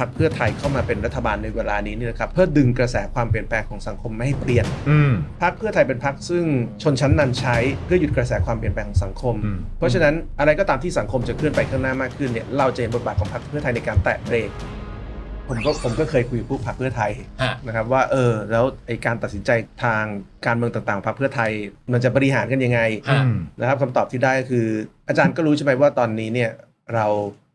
พรรคเพื่อไทยเข้ามาเป็นรัฐบาลในเวลานี้เนี่ยนะครับเพื่อดึงกระแสความเปลี่ยนแปลงของสังคมไม่ให้เปลี่ยนอืมพรรคเพื่อไทยเป็นพรรคซึ่งชนชั้นนันใช้เพื่อหยุดกระแสความเปลี่ยนแปลงของสังคมอืมเพราะฉะนั้นอะไรก็ตามที่สังคมจะเคลื่อนไปข้างหน้ามากขึ้นเนี่ยเราจะเห็นบทบาทของพรรคเพื่อไทยในการแตะเบรกผมก็ผมก็เคยคุยกับผู้พรรคเพื่อไทยฮะนะครับว่าเออแล้วไอการตัดสินใจทางการเมืองต่างๆของพรรคเพื่อไทยมันจะบริหารกันยังไงฮะนะครับคำตอบที่ได้ก็คือ อาจารย์ก็รู้ใช่ไหมว่าตอนนี้เนี่ย เรา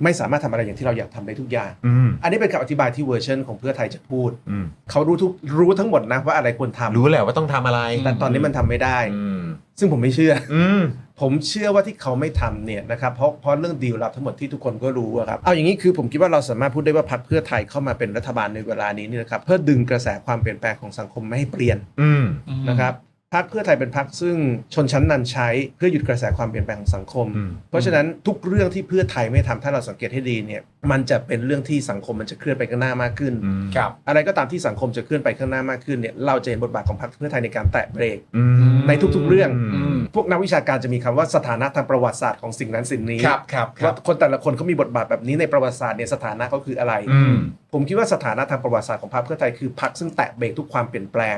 ไม่สามารถทำอะไรอย่างที่เราอยากทำได้ทุกอย่างอืมอันนี้เป็นคำอธิบายที่เวอร์ชันของเพื่อไทยจะพูดอืมเขารู้ทุกรู้ทั้งหมดนะว่าอะไรควรทำรู้แหละว่าต้องทำอะไร แต่ตอนนี้มันทำไม่ได้อืมซึ่งผมไม่เชื่ออืมผมเชื่อว่าที่เขาไม่ทำเนี่ยนะครับเพราะเพราะเรื่องดีลลับทั้งหมดที่ทุกคนก็รู้อะครับเอาอย่างนี้คือผมคิดว่าเราสามารถพูดได้ว่าพรรคเพื่อไทยเข้ามาเป็นรัฐบาลในเวลานี้เนี่ยนะครับเพื่อดึงกระแสความเปลี่ยนแปลงของสังคมไม่ให้เปลี่ยนอืมนะครับ พรรคเพื่อไทยเป็นพรรคซึ่งชนชั้นนันใช้เพื่อหยุดกระแสความเปลี่ยนแปลงของสังคมอืมเพราะฉะนั้นทุกเรื่องที่เพื่อไทยไม่ทำถ้าเราสังเกตให้ดีเนี่ยมันจะเป็นเรื่องที่สังคมมันจะเคลื่อนไปข้างหน้ามากขึ้นอืมครับอะไรก็ตามที่สังคมจะเคลื่อนไปข้างหน้ามากขึ้นเนี่ยเราจะเห็นบทบาทของพรรคเพื่อไทยในการแตะเบรกอืมในทุก ๆ เรื่องอืมพวกนักวิชาการจะมีคำว่าสถานะทางประวัติศาสตร์ของสิ่งนั้นสิ่งนี้ครับครับครัว่าบคนแต่ละคนเขามีบทบาทแบบนี้ในประวัติศาสตร์เนี่ยสถานะเขาคืออะไรอืมผมคิดว่าสถานะทางประวัติศาสตร์ของพรรคเพื่อไทยคือพรรคซึ่งแตะเบรกทุกความเปลี่ยนแปลง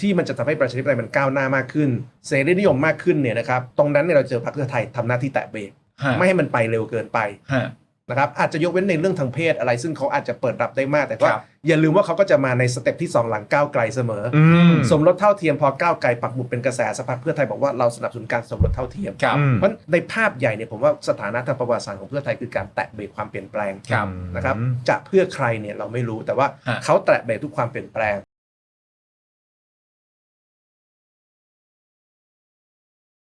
ที่มันจะทำให้ประชาธิปไตยมันก้าวหน้ามากขึ้น เสรีนิยมมากขึ้นเนี่ยนะครับตรงนั้นเนี่ยเราเจอพรรคเพื่อไทยทำหน้าที่แตะเบรกฮะไม่ให้มันไปเร็วเกินไปฮะนะครับอาจจะยกเว้นในเรื่องทางเพศอะไร ซึ่งเขาอาจจะเปิดรับได้มากแต่ก็ครับอย่าลืมว่าเขาก็จะมาในสเต็ปที่สองหลังก้าวไกลเสมอออืมสมรสเท่าเทียมพอก้าวไกลปักหมุดเป็นกระแสสภาเพื่อไทยบอกว่าเราสนับสนุนการสมรสเท่าเทียมครับอืมเพราะในภาพใหญ่เนี่ยผมว่าสถานะทางประวัติศาสตร์ของเพื่อไทยคือการแตะเบรกความเปลี่ยนแปลงครับนะครับจะเพื่อใครเนี่ยเราไม่รู้แต่ว่าฮะเขาแตะเบรกทุกความเปลี่ยนแปลง